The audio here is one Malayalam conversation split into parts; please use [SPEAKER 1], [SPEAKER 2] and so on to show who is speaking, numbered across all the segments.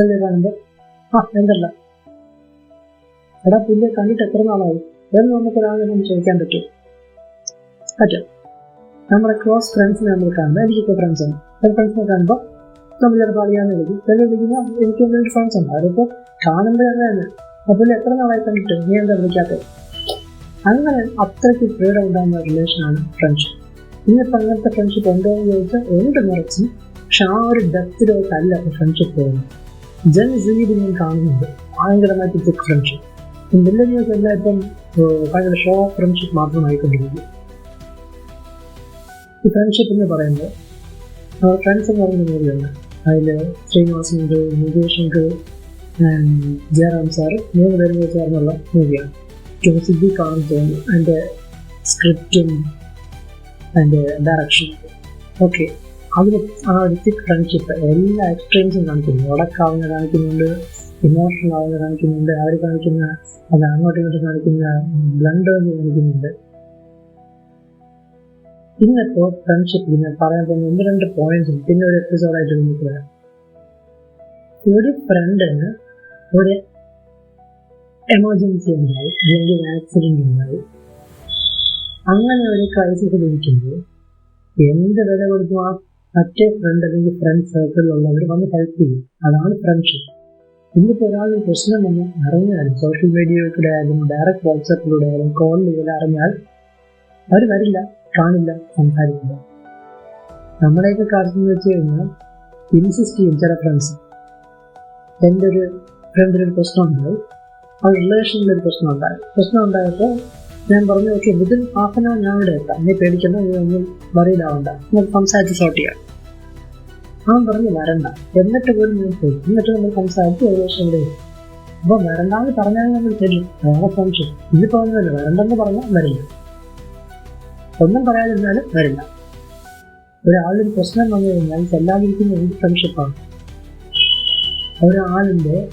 [SPEAKER 1] കാണുമ്പോൾ ആ എന്തല്ല? എടാ പിന്നെ കണ്ടിട്ട് എത്ര നാളായി? എന്ന് നമുക്ക് ഒരാളെ നമുക്ക് ചോദിക്കാൻ പറ്റും. പറ്റും. നമ്മുടെ ക്ലോസ് ഫ്രണ്ട്സിനെ നമ്മൾ കാണുമ്പോൾ എനിക്കിപ്പോൾ ഫ്രണ്ട്സ് ഉണ്ട്. എന്റെ ഫ്രണ്ട്സിനെ കാണുമ്പോൾ നമ്മൾ ചിലപ്പോൾ അറിയാമെന്ന് വിളിക്കും ചില വിളിക്കുമ്പോൾ എനിക്ക് ഒരു ഫ്രണ്ട്സ് ഉണ്ട്. അവരിപ്പോൾ കാണുമ്പോൾ തന്നെ. അപ്പോൾ എത്ര നാളായി കണ്ടിട്ട്? നീ എന്താ വിളിക്കാത്തത് അങ്ങനെ അത്രയ്ക്ക് ഫ്രീഡം ഉണ്ടാകുന്ന റിലേഷനാണ് ഫ്രണ്ട്ഷിപ്പ് ഇന്നിപ്പോൾ അങ്ങനത്തെ ഫ്രണ്ട്ഷിപ്പ് ഉണ്ടോ എന്ന് ചോദിച്ചാൽ ഉണ്ട് നിറച്ചും പക്ഷെ ആ ഒരു ഡെപ്തിലോട്ടല്ല ഫ്രണ്ട്ഷിപ്പ് പോകുന്നത്. സീഡ് ഞാൻ കാണുന്നുണ്ട് ഭയങ്കരമായിട്ട് തിക് ഫ്രണ്ട്ഷിപ്പ് മില്ലനിയേഴ്സ് എല്ലാം ഇപ്പം ഭയങ്കര ഷോ ഓഫ് ഫ്രണ്ട്ഷിപ്പ് മാത്രമായിക്കൊണ്ടിരിക്കും ഈ ഫ്രണ്ട്ഷിപ്പ് എന്ന് പറയുമ്പോൾ ഫ്രണ്ട്സ് എന്ന് പറയുന്ന മൂവിയാണ് അതിൽ ശ്രീനിവാസനുണ്ട് മുകേഷുണ്ട് ജയറാം സാർ മൂന്ന് പേരും കൂടി ചേർന്നുള്ള മൂവിയാണ് സിദ്ധി കാണാൻ തോന്നുന്നു. അതിന്റെ സ്ക്രിപ്റ്റും അതിന്റെ ഡയറക്ഷൻ ഓക്കെ അതിൽ ആ തിക് ഫ്രണ്ട്ഷിപ്പ് എല്ലാ എക്സ്ട്രീംസും കാണിക്കുന്നു. ഉടക്കാവുന്ന കാണിക്കുന്നുണ്ട് ഇമോഷണൽ ആവുന്ന കാണിക്കുന്നുണ്ട് അവർ കാണിക്കുന്ന അത് അങ്ങോട്ടും ഇങ്ങോട്ടും കാണിക്കുന്ന ബ്ലണ്ടേഴ്സ് കാണിക്കുന്നുണ്ട്. ഇന്നിപ്പോ ഫ്രണ്ട്ഷിപ്പ് പിന്നെ പറയാൻ പോകുന്ന ഒന്ന് രണ്ട് പോയിന്റ്സ് പിന്നെ ഒരു എപ്പിസോഡായിട്ട് നമുക്ക് വരാം. ഒരു ഫ്രണ്ടിന് ഒരു എമർജൻസി ഉണ്ടായി അല്ലെങ്കിൽ ആക്സിഡന്റ് ഉണ്ടായി. അങ്ങനെ ഒരു ക്രൈസിസ് ഇരിക്കുമ്പോൾ എന്ത് വില കൊടുക്കും? ആ മറ്റേ ഫ്രണ്ട് അല്ലെങ്കിൽ ഫ്രണ്ട് സർക്കിളിലുള്ളവർ വന്ന് ഹെൽപ്പ് ചെയ്യും. അതാണ് ഫ്രണ്ട്ഷിപ്പ് ഇന്നിപ്പോൾ ഒരാളുടെ പ്രശ്നം വന്ന് അറിഞ്ഞാൽ സോഷ്യൽ മീഡിയയിലൂടെ ആയാലും ഡയറക്റ്റ് വാട്സാപ്പിലൂടെ ആയാലും കോളിലൂടെ അറിഞ്ഞാൽ അവർ വരില്ല കാണില്ല സംസാരിക്കില്ല. നമ്മുടെയൊക്കെ കാലത്ത് എന്ന് വെച്ച് കഴിഞ്ഞാൽ ഇൻസിസ്റ്റ് ചെയ്യും ചില ഫ്രണ്ട്സ് എന്റെ ഒരു ഫ്രണ്ടിനൊരു പ്രശ്നം ഉണ്ടായി. ആ റിലേഷനിൽ ഒരു പ്രശ്നം ഉണ്ടായി. പ്രശ്നം ഉണ്ടായപ്പോൾ ഞാൻ പറഞ്ഞു okay within half an hour ഞാൻ ഇവിടെ എത്താം. നീ പേടിക്കണ്ട നീ ഒന്നും വറിയിലാവണ്ട നമുക്ക് സംസാരിച്ച് സോർട്ട് ചെയ്യാം. അവൻ പറഞ്ഞു വരണ്ട. എന്നിട്ട് പോലും ഞാൻ പോയി എന്നിട്ട് നമ്മൾ സംസാരിച്ച് ഏകദേശം. അപ്പോൾ വരണ്ടാന്ന് പറഞ്ഞാൽ നമ്മൾ തരും. വേറെ സംശയം. ഇതിപ്പോൾ ഒന്നുമില്ല വരണ്ടെന്ന് പറഞ്ഞാൽ വരില്ല. ഒന്നും പറയാതിരുന്നാലും വരില്ല. ഒരാളൊരു പ്രശ്നം വന്നു കഴിഞ്ഞാൽ ചെല്ലാതിരിക്കുന്ന എന്ത് സംശയമാണ്? ഒരാളിന്റെ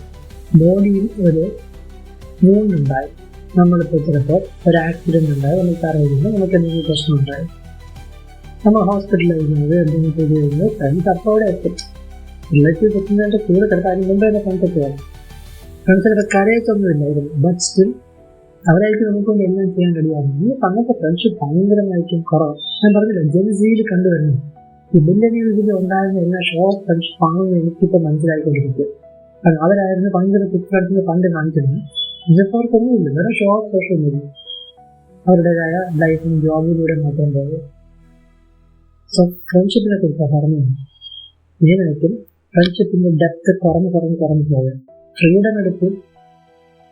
[SPEAKER 1] ബോഡിയിൽ ഒരു മൂന്നുണ്ടായി നമ്മളിപ്പോൾ ചിലപ്പോൾ ഒരു ആക്സിഡന്റ് ഉണ്ടായി. നമുക്ക് അറിയുന്നു നമുക്ക് എന്തെങ്കിലും പ്രശ്നം ഉണ്ടായി നമ്മൾ ഹോസ്പിറ്റലിൽ വരുന്നത് എന്തെങ്കിലും ചെയ്ത് കഴിഞ്ഞാൽ ഫ്രണ്ട്സ് അപ്പോടെ എത്തും. റിലേറ്റീവ് എത്തുന്നതിന്റെ കൂടെ കിടക്കാൻ കൊണ്ട് തന്നെ ഫ്രണ്ട്സ് എത്തുകയാണ് ഫ്രണ്ട്സിനൊക്കെ കരയൊക്കൊന്നുമില്ലായിരുന്നു ബട്ട് സ്റ്റിൽ അവരായിരിക്കും നമുക്ക് കൊണ്ട് എല്ലാം ചെയ്യാൻ കഴിയാറുണ്ട് ഇന്നിപ്പോൾ അങ്ങനത്തെ ഫ്രണ്ട്ഷിപ്പ് ഭയങ്കരമായിട്ടും കുറവ്. ഞാൻ പറഞ്ഞില്ല ജനസിയിൽ കണ്ടുവരുന്നു. ഈ ബില്ലനീസിൽ ഉണ്ടായിരുന്ന എല്ലാ ഷോർട്ട് ഫ്രണ്ട്ഷിപ്പ് ആണെന്ന് എനിക്കിപ്പോൾ മനസ്സിലായിക്കൊണ്ടിരിക്കും കാരണം അവരായിരുന്നു ഭയങ്കര കുട്ടികളുടെ പണ്ട് കാണിച്ചിരുന്നു ഇതിപ്പോൾ അവർക്കൊന്നുമില്ല വേറെ ഷോർട്ട് സോഷ്യൽ മീഡിയ അവരുടേതായ ലൈഫും ജോബിലൂടെ മാത്രം പോകും സോ ഫ്രണ്ട്ഷിപ്പിനെ കുറിച്ച് പറഞ്ഞു മെയിനായിട്ടും ഫ്രണ്ട്ഷിപ്പിന്റെ ഡെപ്ത് കുറഞ്ഞ് കുറഞ്ഞ് കുറഞ്ഞ് പോകും ഫ്രീഡം എടുത്ത്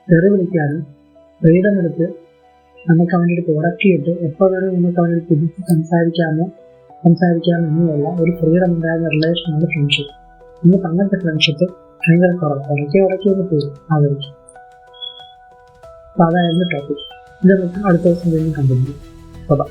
[SPEAKER 1] തെറി വിളിക്കാനും ഫ്രീഡം എടുത്ത് നമുക്ക് അവന്റെ അടുത്ത് ഉടക്കിയിട്ട് എപ്പോൾ വേണം നമുക്ക് അവന്റെ അടുത്ത് തിരിച്ച് സംസാരിക്കാമോ സംസാരിക്കാമോ എന്നുള്ള ഒരു ഫ്രീഡം ഉണ്ടായിരുന്ന റിലേഷനാണ് ഫ്രണ്ട്ഷിപ്പ് ഇന്ന് അങ്ങനത്തെ ഫ്രണ്ട്ഷിപ്പ് ഭയങ്കര കുറവ്. ഉടക്കി ഉടക്കി ഒന്ന് പോകും ആദരിക്കും അപ്പോൾ അതായിരുന്നു ടോപ്പിക് ഇത് നമുക്ക് അടുത്ത ദിവസം വീണ്ടും കണ്ടിന്യൂ അപ്പോൾ